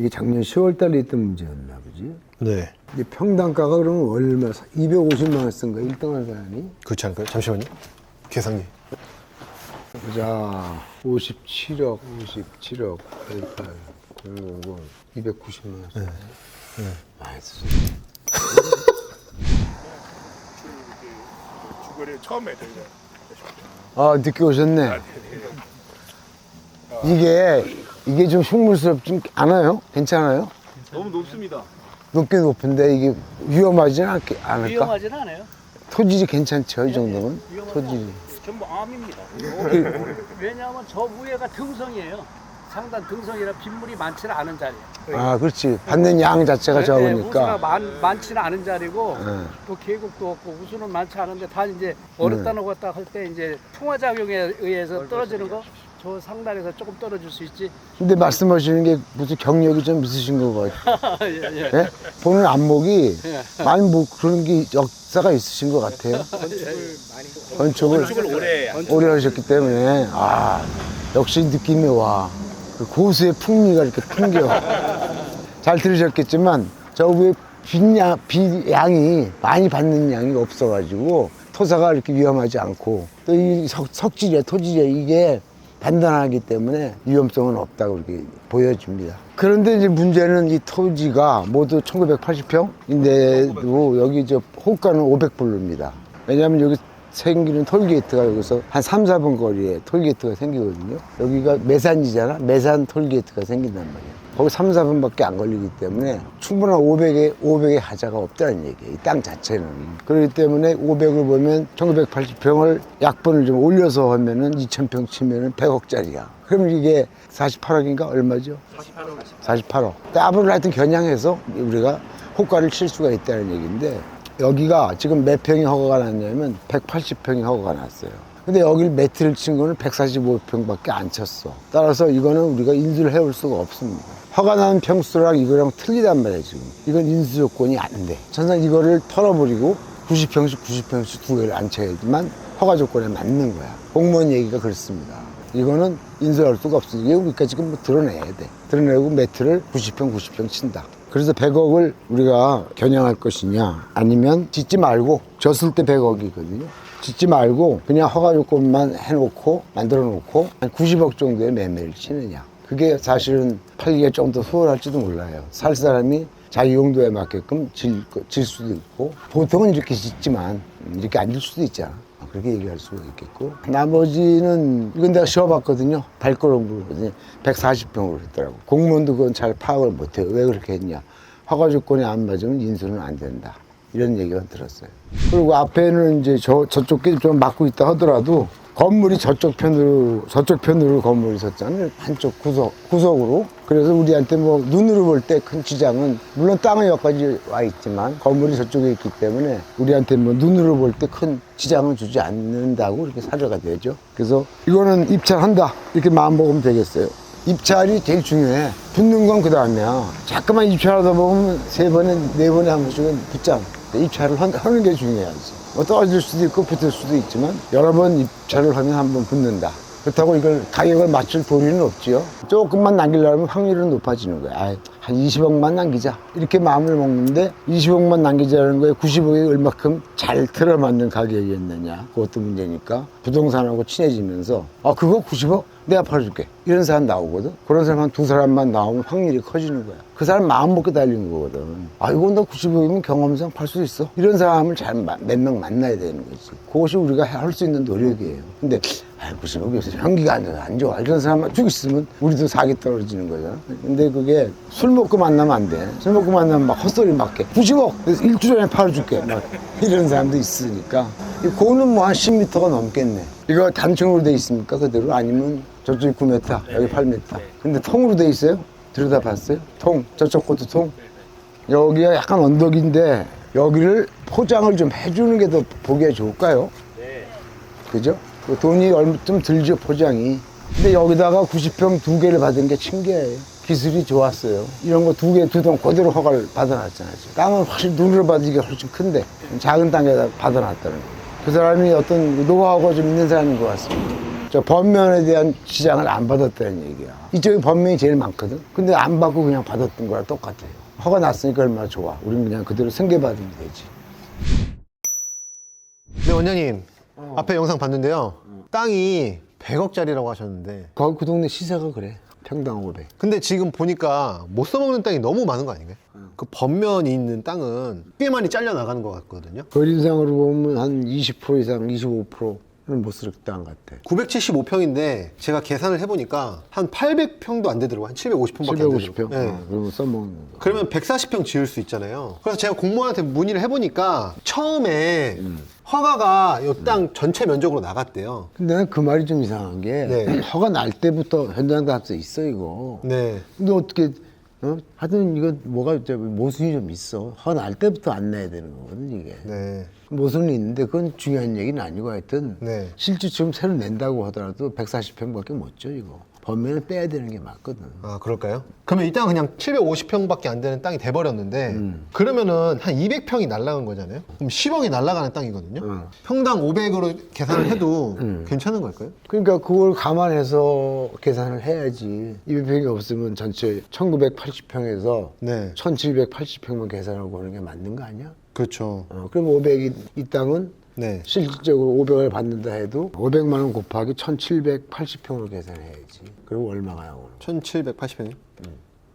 이게 작년 10월 달에 있던 문제였나 보지. 네. 이게 평당가가 그러면 얼마, 250만 원 쓴 거야, 1등 한 사람이. 그렇지 않을까요? 잠시만요. 계산기. 보자, 57억, 57억, 88, 그리고 290만 원. 네. 많이 쓰 주거래 처음에 저희가 아, 늦게 오셨네. 이게, 이게 좀 흉물스럽지 않아요? 괜찮아요? 너무 높습니다. 높긴 높은데 이게 위험하진 않게, 않을까? 위험하진 않아요. 토질이 괜찮죠, 이 정도면? 토질이. 전부 암입니다. 왜냐하면 저 위에가 등성이에요. 상단 등성이라 빗물이 많지는 않은 자리예요. 아, 그렇지. 받는 양 자체가 네, 우수가 적으니까. 많, 많지는 않은 자리고 네. 또 계곡도 없고 우수는 많지 않은데 다 이제 어렵다 놓았다 할 때 이제 풍화작용에 의해서 떨어지는 거 저 상단에서 조금 떨어질 수 있지. 근데 말씀하시는 게 무슨 경력이 좀 있으신 것 같아요. 예, 예. 예? 보는 안목이 많이 뭐 그런 게 역사가 있으신 것 같아요. 건축을 오래 오래 하셨기 때문에 아 역시 느낌이 와. 그 고수의 풍미가 이렇게 풍겨. 잘 들으셨겠지만 저 위에 빈양, 빈양이 많이 받는 양이 없어가지고 토사가 이렇게 위험하지 않고 또 이 석질이야 토질이야 이게 단단하기 때문에 위험성은 없다고 이렇게 보여집니다. 그런데 이제 문제는 이 토지가 모두 1980평인데도 여기 저 호가는 500불로입니다. 왜냐하면 여기 생기는 톨게이트가 여기서 한 3, 4분 거리에 톨게이트가 생기거든요. 여기가 매산이잖아. 매산 톨게이트가 생긴단 말이에요. 거기 3, 4분밖에 안 걸리기 때문에 충분한 500의, 500의 하자가 없다는 얘기예요. 이땅 자체는. 그렇기 때문에 500을 보면 1980평을 약분을 좀 올려서 하면은 2000평 치면은 100억짜리야. 그럼 이게 48억인가 얼마죠? 48억. 48억. 근데 앞으로 하여튼 겨냥해서 우리가 호가를 칠 수가 있다는 얘기인데 여기가 지금 몇 평이 허가가 났냐면 180평이 허가가 났어요. 근데 여기를 매트를 친 거는 145평밖에 안 쳤어. 따라서 이거는 우리가 인수를 해올 수가 없습니다. 허가 난 평수랑 이거랑 틀리단 말이에요, 지금. 이건 인수 조건이 안 돼. 전상 이거를 털어버리고 90평씩 90평씩 두 개를 안 쳐야지만 허가 조건에 맞는 거야. 공무원 얘기가 그렇습니다. 이거는 인수할 수가 없으니까 우리가 지금 뭐 드러내야 돼. 드러내고 매트를 90평, 90평 친다. 그래서 100억을 우리가 겨냥할 것이냐 아니면 짓지 말고 졌을 때 100억이거든요. 짓지 말고 그냥 허가 조건만 해놓고 만들어 놓고 한 90억 정도의 매매를 치느냐. 그게 사실은 팔기가 좀 더 수월할지도 몰라요. 살 사람이 자기 용도에 맞게끔 질, 거- 질 수도 있고 보통은 이렇게 짓지만 이렇게 안 질 수도 있잖아. 그렇게 얘기할 수가 있겠고. 나머지는 이건 내가 쉬어봤거든요. 발걸음으로 140평으로 했더라고. 공무원도 그건 잘 파악을 못해요. 왜 그렇게 했냐. 허가 조건이 안 맞으면 인수는 안 된다. 이런 얘기가 들었어요. 그리고 앞에는 이제 저, 저쪽 게좀 막고 있다 하더라도 건물이 저쪽 편으로 저쪽 편으로 건물이 섰잖아요. 한쪽 구석 구석으로. 그래서 우리한테 뭐 눈으로 볼 때 큰 지장은 물론 땅은 여기까지 와 있지만 건물이 저쪽에 있기 때문에 우리한테 뭐 눈으로 볼 때 큰 지장은 주지 않는다고 이렇게 사료가 되죠. 그래서 이거는 입찰한다. 이렇게 마음 먹으면 되겠어요. 입찰이 제일 중요해. 붙는 건 그 다음이야. 자꾸만 입찰하다 보면 세 번에 네 번에 한 번씩은 붙잖아 입찰을 한- 하는 게 중요하지 뭐 떨어질 수도 있고 붙을 수도 있지만 여러 번 입찰을 하면 한 번 붙는다. 그렇다고 이걸 가격을 맞출 도리는 없지요. 조금만 남기려면 확률은 높아지는 거야. 아이, 한 20억만 남기자. 이렇게 마음을 먹는데 20억만 남기자는 거에 90억이 얼마큼 잘 틀어맞는 가격이었느냐. 그것도 문제니까 부동산하고 친해지면서 아 그거 90억? 내가 팔아줄게. 이런 사람 나오거든. 그런 사람 한 두 사람만 나오면 확률이 커지는 거야. 그 사람 마음 먹고 달리는 거거든. 아, 이거 나 90억이면 경험상 팔 수 있어. 이런 사람을 잘 몇 명 만나야 되는 거지. 그것이 우리가 할 수 있는 노력이에요. 근데, 아, 90억 요새 현기가 안 좋아. 안 좋아. 이런 사람만 쭉 있으면 우리도 사기 떨어지는 거잖아. 근데 그게 술 먹고 만나면 안 돼. 술 먹고 만나면 막 헛소리 막 해. 90억! 그래서 일주 전에 팔아줄게. 막 이런 사람도 있으니까. 이 고는 뭐 한 10m가 넘겠네. 이거 단층으로 돼 있습니까? 그대로? 아니면 저쪽이 9m, 여기 8m. 근데 통으로 돼 있어요? 들여다 봤어요? 통. 저쪽 것도 통. 여기가 약간 언덕인데 여기를 포장을 좀 해주는 게 더 보기에 좋을까요? 그죠? 그 돈이 얼마 좀 들죠, 포장이. 근데 여기다가 90평 두 개를 받은 게 신기해요. 기술이 좋았어요. 이런 거 두 개, 두 동 그대로 허가를 받아놨잖아요. 지금. 땅은 확실히 눈으로 받으기가 훨씬 큰데 작은 땅에다 받아놨다는 거예요. 그 사람이 어떤 노하우가 좀 있는 사람인 것 같습니다. 저 번면에 대한 시장을 안 받았다는 얘기야. 이쪽에 번면이 제일 많거든. 근데 안 받고 그냥 받았던 거랑 똑같아요. 허가 났으니까 얼마나 좋아. 우린 그냥 그대로 승계받으면 되지. 네, 원장님. 앞에 영상 봤는데요. 땅이 100억짜리라고 하셨는데. 거기 그 동네 시세가 그래. 평당 500. 근데 지금 보니까 못 써먹는 땅이 너무 많은 거 아닌가요? 그 번면이 있는 땅은 꽤 많이 잘려 나가는 것 같거든요. 거리상으로 보면 한 20% 이상, 25% 는못쓸땅 같아. 975평인데 제가 계산을 해보니까 한 800평도 안 되더라고요. 한 750평밖에 안 750평. 되더라고요. 네. 어, 그러면 써먹는 거. 그러면 140평 지을 수 있잖아요. 그래서 제가 공무원한테 문의를 해보니까 처음에 허가가 이 땅 전체 면적으로 나갔대요. 근데 난 그 말이 좀 이상한 게 네. 허가 날 때부터 현장 답서 있어 이거. 네. 근데 어떻게 어? 하여튼 이거 뭐가 이제 모순이 좀 있어. 허가 날 때부터 안 내야 되는 거거든 이게. 네. 모순이 있는데 그건 중요한 얘기는 아니고 하여튼 네. 실제 지금 새로 낸다고 하더라도 140평밖에 못줘 이거. 범면을 빼야 되는 게 맞거든. 아, 그럴까요? 그러면 이 땅은 그냥 750평밖에 안 되는 땅이 돼버렸는데, 그러면은 한 200평이 날라간 거잖아요? 그럼 10억이 날라가는 땅이거든요? 응. 평당 500으로 계산을 해도 괜찮은 걸까요? 그러니까 그걸 감안해서 계산을 해야지. 200평이 없으면 전체 1980평에서 네. 1780평만 계산하고 하는 게 맞는 거 아니야? 그렇죠. 어, 그럼 500이 이 땅은 네. 실질적으로 500을 받는다 해도 500만 원 곱하기 1780평으로 계산해야지. 그럼 얼마가 나오는? 1780평이요?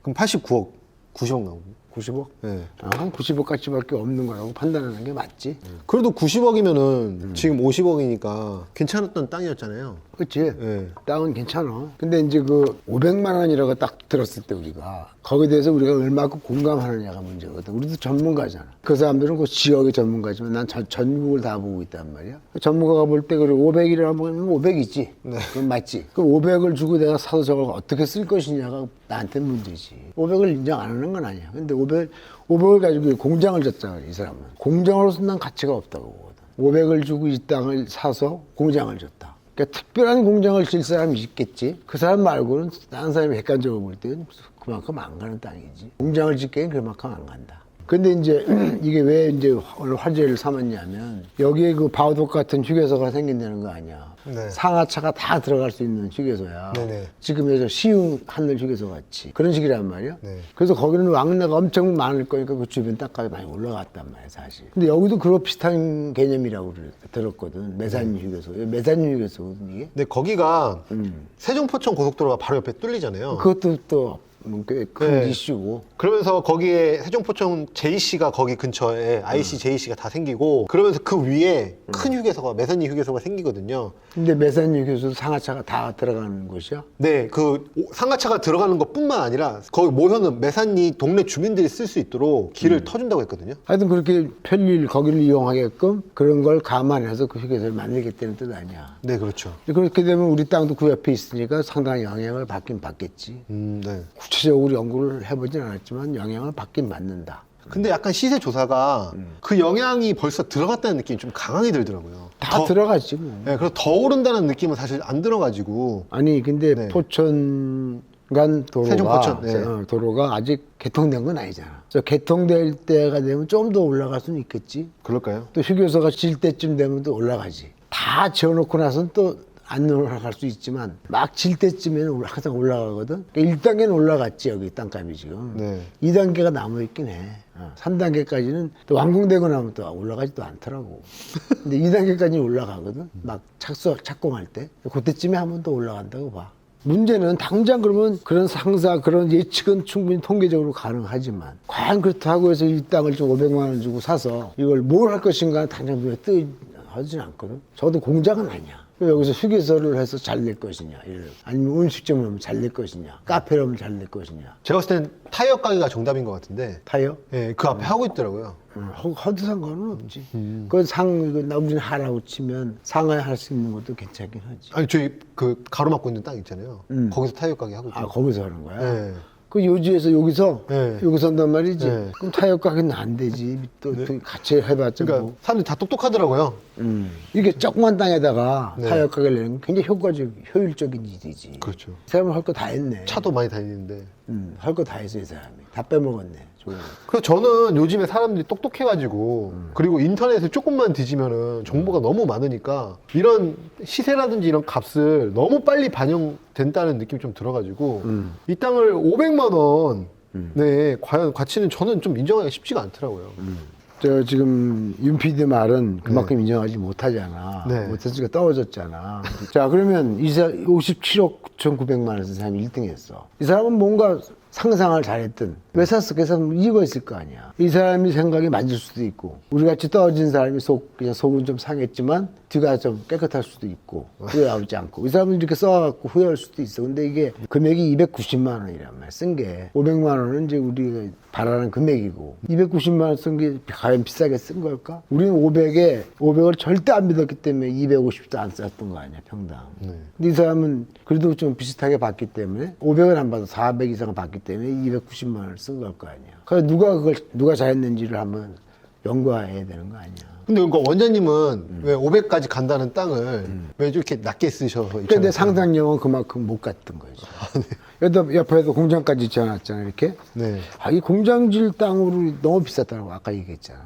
그럼 89억, 90억 나오고. 90억? 네. 아, 한 90억까지밖에 없는 거라고 판단하는 게 맞지. 그래도 90억이면은 지금 50억이니까 괜찮았던 땅이었잖아요. 그치? 네. 땅은 괜찮아. 근데 이제 그 500만 원이라고 딱 들었을 때 우리가 거기에 대해서 우리가 얼마큼 공감하느냐가 문제거든. 우리도 전문가잖아. 그 사람들은 그 지역의 전문가지만 난 전, 전국을 다 보고 있단 말이야. 전문가가 볼 때 그래 500이라고 하면 500이지. 그건 맞지. 그 500을 주고 내가 사서 저걸 어떻게 쓸 것이냐가 나한테 문제지. 500을 인정 안 하는 건 아니야. 근데 500, 500을 가지고 공장을 졌잖아, 이 사람은. 공장으로서 난 가치가 없다고 보거든. 500을 주고 이 땅을 사서 공장을 줬다. 그러니까 특별한 공장을 질 사람이 있겠지. 그 사람 말고는 다른 사람이 객관적으로 볼 때는 그만큼 안 가는 땅이지. 공장을 짓기엔 그만큼 안 간다. 근데 이제 이게 왜 이제 오늘 화제를 삼았냐면 여기에 그 바우독 같은 휴게소가 생긴다는 거 아니야. 네. 상하차가 다 들어갈 수 있는 휴게소야. 네네. 지금의 저 시흥 하늘 휴게소 같이 그런 식이란 말이야. 네. 그래서 거기는 왕래가 엄청 많을 거니까 그 주변 땅값이 많이 올라갔단 말이야 사실. 근데 여기도 그런 비슷한 개념이라고 들었거든. 매산 휴게소. 매산 휴게소거든 이게. 근데 거기가 음. 세종포천 고속도로가 바로 옆에 뚫리잖아요. 그것도 또 꽤큰 네. 이슈고. 그러면서 거기에 세종포천 JC가 거기 근처에 IC JC가 다 생기고 그러면서 그 위에 큰 휴게소가 매산리 휴게소가 생기거든요. 근데 매산 휴게소 상하차가 다 들어가는 곳이야. 네, 그 오- 상가차가 들어가는 것뿐만 아니라 거기 모여는 매산리 동네 주민들이 쓸 수 있도록 길을 터준다고 했거든요. 하여튼 그렇게 편리를 거기를 이용하게끔 그런 걸 감안해서 그 휴게소를 만들겠다는 뜻 아니야. 네, 그렇죠. 그렇게 되면 우리 땅도 그 옆에 있으니까 상당히 영향을 받긴 받겠지. 음, 네. 구체적으로 연구를 해보진 않았지만 영향을 받긴 받는다. 근데 약간 시세 조사가 그 영향이 벌써 들어갔다는 느낌이 좀 강하게 들더라고요. 다 더- 들어갔지 뭐. 네, 그래서 더 오른다는 느낌은 사실 안 들어가지고 아니 근데 네. 포천 간 도로가 세종포천, 네. 어, 도로가 아직 개통된 건 아니잖아. 그래서 개통될 때가 되면 좀 더 올라갈 수는 있겠지. 그럴까요? 또 휴게소가 질 때쯤 되면 또 올라가지. 다 지어놓고 나서는 또 안 올라갈 수 있지만 막 질 때쯤에는 항상 올라가거든. 그러니까 1단계는 올라갔지 여기 땅값이 지금. 네. 2단계가 남아 있긴 해. 어, 3단계까지는 또 완공되고 나면 또 올라가지도 않더라고. 근데 2단계까지 올라가거든. 막 착수 착공할 때. 그때쯤에 한 번 더 올라간다고 봐. 문제는 당장 그러면 그런 상사 그런 예측은 충분히 통계적으로 가능하지만 과연 그렇다고 해서 이 땅을 좀 500만 원 주고 사서 이걸 뭘 할 것인가 당장 눈에 뜨 하진 않거든. 저도 공장은 아니야. 여기서 휴게소를 해서 잘 낼 것이냐, 이를. 아니면 음식점을 하면 잘 낼 것이냐, 카페를 하면 잘 낼 것이냐, 제가 봤을 땐 타이어 가게가 정답인 것 같은데 타이어? 예, 그 앞에 하고 있더라고요. 어, 허- 허드 상관은 없지. 그건 상, 이거 나 우리는 하라고 치면 상하에 할 수 있는 것도 괜찮긴 하지. 아니 저희 그 가로막고 있는 땅 있잖아요. 음. 거기서 타이어 가게 하고. 아, 거기서 하는 거야? 네. 그 요지에서 여기서, 네. 여기서 한단 말이지. 네. 그럼 타이어 가게는 안 되지. 또, 또 같이 해봤자 그러니까 뭐. 사람들이 다 똑똑하더라고요. 음. 이게 조그만 땅에다가 네. 타협가게를 내는 건 굉장히 효과적, 효율적인 일이지. 그렇죠. 이 사람은 할 거 다 했네. 차도 많이 다니는데. 음, 할 거 다 했어, 이 사람이. 다 빼먹었네. 좋은 거. 그래서 저는 요즘에 사람들이 똑똑해가지고 그리고 인터넷에 조금만 뒤지면은 정보가 너무 많으니까 이런 시세라든지 이런 값을 너무 빨리 반영된다는 느낌이 좀 들어가지고 음. 이 땅을 500만 원 네, 과연 가치는 저는 좀 인정하기가 쉽지가 않더라고요. 저 지금 윤 PD 말은 그만큼 인정하지 못하잖아. 네. 못했으니까 떨어졌잖아. 자, 그러면 이 사 57억 1,900만 원에서 사람이 1등 했어. 이 사람은 뭔가 상상을 잘했든 왜 샀어? 그래서 이유가 있을 거 아니야. 이 사람이 생각이 맞을 수도 있고 우리 같이 떨어진 사람이 속 그냥 속은 좀 상했지만 뒤가 좀 깨끗할 수도 있고 후회하지 않고 이 사람은 이렇게 써갖고 후회할 수도 있어. 근데 이게 금액이 290만 원이란 말이야. 쓴 게 500만 원은 이제 우리가 바라는 금액이고 290만 원 쓴 게 과연 비싸게 쓴 걸까? 우리는 500에 500을 절대 안 믿었기 때문에 250도 안 썼던 거 아니야 평당. 근데 이 사람은 그래도 좀 비슷하게 받기 때문에 500을 안 받아 400 이상 받기 때문에 290만 원을 쓴 걸 거 아니야. 그래서 누가 그걸 누가 잘했는지를 한번 연구해야 되는 거 아니야. 근데 그러니까 원장님은 왜 500까지 간다는 땅을 왜 이렇게 낮게 쓰셔서 근데 내 상상력은 그만큼 못 갔던 거지. 여기다 옆에도 공장까지 지어놨잖아 이렇게. 네. 아, 이 공장질 땅으로 너무 비쌌다고 아까 얘기했잖아.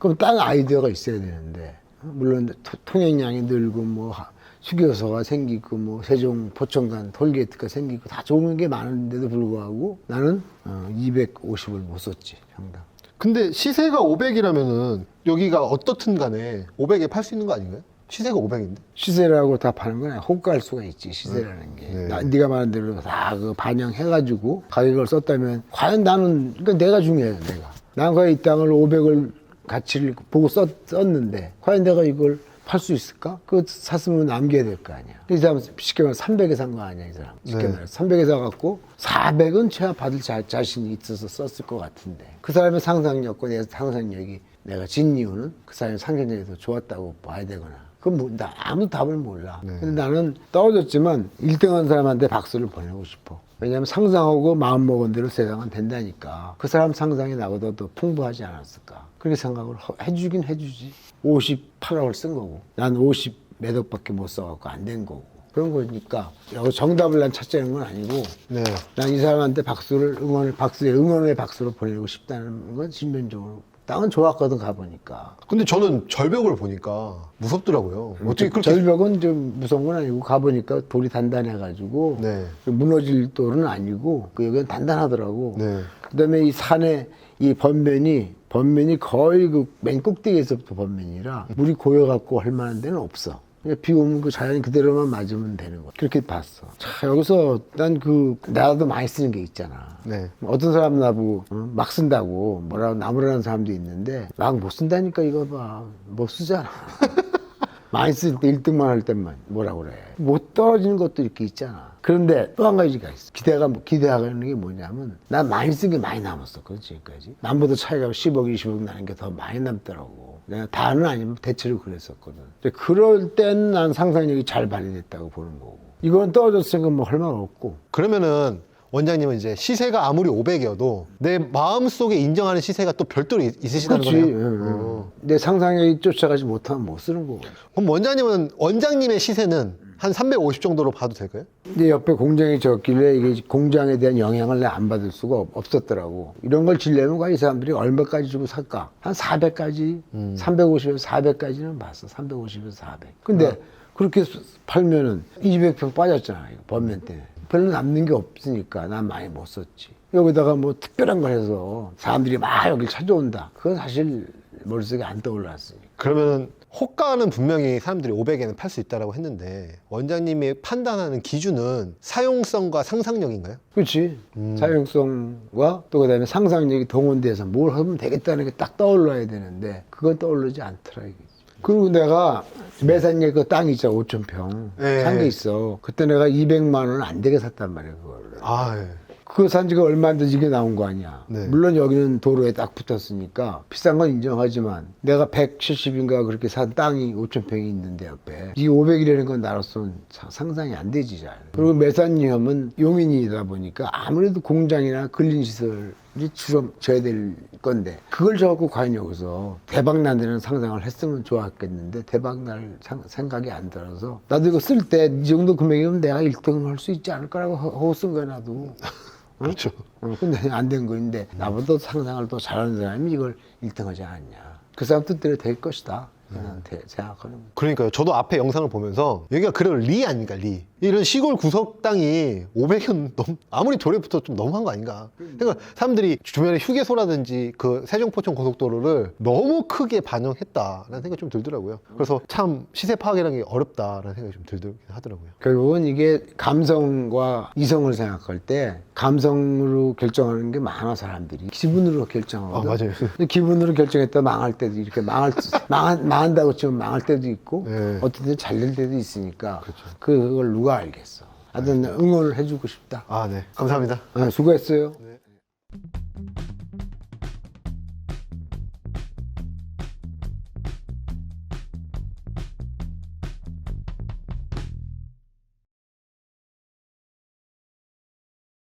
그럼 땅 아이디어가 있어야 되는데 물론 토- 통행량이 늘고 뭐 하- 휴게소가 생기고 뭐 세종 포천간 톨게이트가 생기고 다 좋은 게 많은데도 불구하고 나는 어, 250을 못 썼지 평당. 근데 시세가 500이라면은 여기가 어떻든 간에 500에 팔 수 있는 거 아닌가요? 시세가 500인데. 시세라고 다 파는 건 호가할 수가 있지 시세라는 게 네. 나, 네가 말한 대로 다 그 반영해가지고 가격을 썼다면 과연 나는 그러니까 내가 중요해 내가 난 과연 이 땅을 500을 가치를 보고 썼, 썼는데 과연 내가 이걸 팔 수 있을까? 그거 샀으면 남겨야 될 거 아니야 이 사람 쉽게 말해 300에 산 거 아니야 이 사람 쉽게 네. 말해 300에 사갖고 400은 최하 받을 자, 자신이 있어서 썼을 것 같은데 그 사람의 상상력과 내 상상력이 내가 진 이유는 그 사람의 상상력이 더 좋았다고 봐야 되거나 그건 뭐, 나 아무 답을 몰라. 근데 나는 떨어졌지만 1등한 사람한테 박수를 보내고 싶어. 왜냐하면 상상하고 마음 먹은 대로 세상은 된다니까. 그 사람 상상이 나보다 더 풍부하지 않았을까. 그렇게 생각을 허- 해주긴 해주지. 58억을 쓴 거고. 난 50몇 억밖에 못 써갖고 안 된 거고. 그런 거니까 정답을 난 찾자는 건 아니고 네. 난 이 사람한테 박수를 응원을 박수에 응원의 박수를 보내고 싶다는 건 신변적으로 땅은 좋았거든 가보니까 근데 저는 절벽을 보니까 무섭더라고요. 어떻게 그렇게 절벽은 좀 무서운 건 아니고 가보니까 돌이 단단해가지고 네. 무너질 돌은 아니고 그 여기는 단단하더라고. 네. 그다음에 이 산에 이 번면이 번면이 거의 그 맨 꼭대기에서부터 번면이라 물이 고여갖고 할 만한 데는 없어. 그냥 비 오면 그 자연 그대로만 맞으면 되는 거. 그렇게 봤어. 자 여기서 난 그 나도 많이 쓰는 게 있잖아. 네. 어떤 사람 나보고 어? 막 쓴다고 뭐라고 나무라는 사람도 있는데 막 못 쓴다니까 이거 봐. 못 쓰잖아. 많이 쓸 때 1등만 할 때만 뭐라 그래. 못 떨어지는 것도 이렇게 있잖아. 그런데 또 한 가지가 있어. 기대가, 뭐- 기대하는 게 뭐냐면, 난 많이 쓴 게 많이. 그렇지, 지금까지. 남보다 차이가 10억, 20억 나는 게 더 많이 남더라고. 내가 다는 아니면 대체로 그랬었거든. 그럴 땐 난 상상력이 잘 발휘됐다고 보는 거고. 이건 떨어졌으니까 뭐 할 말 없고. 그러면은 원장님은 이제 시세가 아무리 500이어도 내 마음 속에 인정하는 시세가 또 별도로 있- 있으시다는 그렇지. 거네요. 응, 응. 어. 내 상상력이 쫓아가지 못하면 못 쓰는 거고. 그럼 원장님은 원장님의 시세는 한 350 정도로 봐도 될까요? 근데 옆에 공장이 적길래 이게 공장에 대한 영향을 내 안 받을 수가 없- 없었더라고. 이런 걸 질려면 과연 이 사람들이 얼마까지 주고 살까? 한 400까지, 350에서 400까지는 봤어. 350에서 400. 근데 그렇게 수- 팔면은 200평 빠졌잖아. 이거 번면 때문에. 별로 남는 게 없으니까 난 많이 못 썼지. 여기다가 뭐 특별한 걸 해서 사람들이 막 여길 찾아온다. 그건 사실 머릿속에 안 떠올랐으니까. 그러면은 호가는 분명히 사람들이 500에는 팔 수 있다라고 했는데 원장님이 판단하는 기준은 사용성과 상상력인가요? 그렇지. 사용성과 또 그다음에 상상력이 동원돼서 뭘 하면 되겠다는 게 딱 떠올라야 되는데 그건 떠오르지 않더라 이게. 그리고 내가 매산역 그땅 있잖아 5천 평. 네. 산게 있어. 그때 내가 200만 원을 안 되게 샀단 말이야 그거를. 아, 예. 그거 산 지가 얼마인데 이게 나온 거 아니야. 네. 물론 여기는 도로에 딱 붙었으니까 비싼 건 인정하지만 내가 170인가 그렇게 산 땅이 5천 평이 있는데 옆에 이 500이라는 건 나로서는 사- 상상이 안 되지 잘. 그리고 매산위험은 용인이다 보니까 아무래도 공장이나 근린시설 져야 될 건데 그걸 져갖고 과연 여기서 대박 나는 상상을 했으면 좋았겠는데 대박 날 상- 생각이 안 들어서 나도 이거 쓸 때 이 정도 금액이면 내가 1등 할 수 있지 않을까라고 하- 하고 쓴 거야 나도. 그렇죠. 어, 근데 안 된 거인데 나보다 상상을 더 잘하는 사람이 이걸 1등 하지 않냐. 그 사람 뜻대로 될 것이다 나한테 생각하는 거야. 그러니까요. 저도 앞에 영상을 보면서 여기가 그래도 리 아닌가 리. 이런 시골 구석 땅이 500은 넘 아무리 조례부터 좀 너무한 거 아닌가. 그러니까 사람들이 주변에 휴게소라든지 그 세종포천 고속도로를 너무 크게 반영했다라는 생각이 좀 들더라고요. 그래서 참 시세 파악이라는 게 어렵다라는 생각이 좀 들긴 하더라고요. 결국은 이게 감성과 이성을 생각할 때 감성으로 결정하는 게 많아 사람들이 기분으로 결정하거든. 아, 맞아요. 기분으로 결정했다 망할 때도 이렇게 망할 망한, 망 한다고 치면 망할 때도 있고 네. 어떤 때잘될 때도 있으니까 그, 걸 누가 알겠어. 하여튼 응원을 해주고 싶다. 아, 네. 감사합니다. 아, 수고했어요. 네.